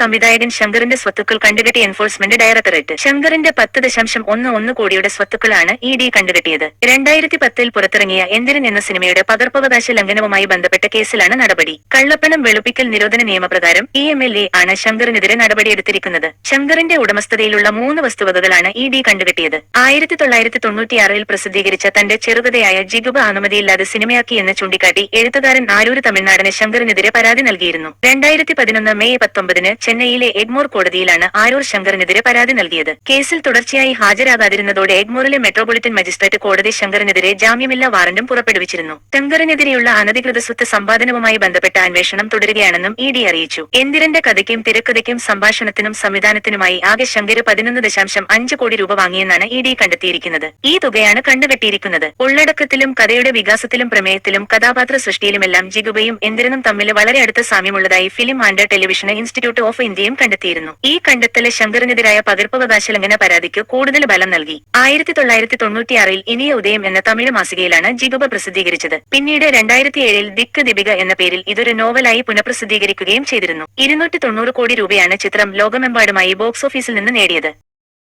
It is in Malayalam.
സംവിധായകൻ ശങ്കറിന്റെ സ്വത്തുക്കൾ കണ്ടുകെട്ടി എൻഫോഴ്സ്മെന്റ് ഡയറക്ടറേറ്റ് ശങ്കറിന്റെ പത്ത് ദശാംശം ഒന്ന് ഒന്ന് കോടിയുടെ സ്വത്തുക്കളാണ് ഇ ഡി കണ്ടുകെട്ടിയത്. രണ്ടായിരത്തി പത്തിൽ പുറത്തിറങ്ങിയ എന്തിരൻ എന്ന സിനിമയുടെ പകർപ്പവകാശ ലംഘനവുമായി ബന്ധപ്പെട്ട കേസിലാണ് നടപടി. കള്ളപ്പണം വെളുപ്പിക്കൽ നിരോധന നിയമപ്രകാരം ഇ എം എൽ എ ആണ് ശങ്കറിനെതിരെ നടപടിയെടുത്തിരിക്കുന്നത്. ശങ്കറിന്റെ ഉടമസ്ഥതയിലുള്ള മൂന്ന് വസ്തുവകകളാണ് ഇ ഡി കണ്ടുകെട്ടിയത്. ആയിരത്തി തൊള്ളായിരത്തി തൊണ്ണൂറ്റിയാറിൽ പ്രസിദ്ധീകരിച്ച തന്റെ ചെറുകഥയായ ജിഗുബ അനുമതിയില്ലാതെ സിനിമയാക്കിയെന്ന് ചൂണ്ടിക്കാട്ടി എഴുത്തുകാരൻ ആരൂര് തമിഴ്നാടിന് ശങ്കറിനെതിരെ പരാതി നൽകിയിരുന്നു. രണ്ടായിരത്തി പതിനൊന്ന് മെയ് പത്തൊമ്പതിന് ചെന്നൈയിലെ എഗ്മോർ കോടതിയിലാണ് ആരൂർ ശങ്കറിനെതിരെ പരാതി നൽകിയത്. കേസിൽ തുടർച്ചയായി ഹാജരാകാതിരുന്നതോടെ എഗ്മോറിലെ മെട്രോപൊളിറ്റൻ മജിസ്ട്രേറ്റ് കോടതി ശങ്കറിനെതിരെ ജാമ്യമില്ലാ വാറന്റും പുറപ്പെടുവിച്ചിരുന്നു. ശങ്കറിനെതിരെയുള്ള അനധികൃത സ്വത്ത് സമ്പാദനവുമായി ബന്ധപ്പെട്ട അന്വേഷണം തുടരുകയാണെന്നും ഇ ഡി അറിയിച്ചു. എന്തിരന്റെ കഥയ്ക്കും തിരക്കഥയ്ക്കും സംഭാഷണത്തിനും സംവിധാനത്തിനുമായി ആകെ ശങ്കര് പതിനൊന്ന് ദശാംശം അഞ്ച് കോടി രൂപ വാങ്ങിയെന്നാണ് ഇ ഡി കണ്ടെത്തിയിരിക്കുന്നത്. ഈ തുകയാണ് കണ്ടുകെട്ടിയിരിക്കുന്നത് ഉള്ളടക്കത്തിലും കഥയുടെ വികാസത്തിലും പ്രമേയത്തിലും കഥാപാത്ര സൃഷ്ടിയിലുമെല്ലാം ജിഗുബയും എന്തിരനും തമ്മിൽ വളരെ അടുത്ത സാമ്യമുള്ളതായി film and television institute of ഇന്ത്യയും കണ്ടെത്തിയിരുന്നു. ഈ കണ്ടെത്തൽ ശങ്കറിനെതിരായ പകർപ്പവകാശ ലംഘന പരാതിക്ക് കൂടുതൽ ബലം നൽകി. ആയിരത്തി തൊള്ളായിരത്തി തൊണ്ണൂറ്റിയാറിൽ ഇനിയ ഉദയം എന്ന തമിഴ് മാസികയിലാണ് ജിഗുബ പ്രസിദ്ധീകരിച്ചത്. പിന്നീട് രണ്ടായിരത്തി ഏഴിൽ ദിക്ക് ദിപിക എന്ന പേരിൽ ഇതൊരു നോവലായി പുനഃപ്രസിദ്ധീകരിക്കുകയും ചെയ്തിരുന്നു. ഇരുന്നൂറ്റി തൊണ്ണൂറ് കോടി രൂപയാണ് ചിത്രം ലോകമെമ്പാടുമായി ബോക്സ് ഓഫീസിൽ നിന്ന് നേടിയത്.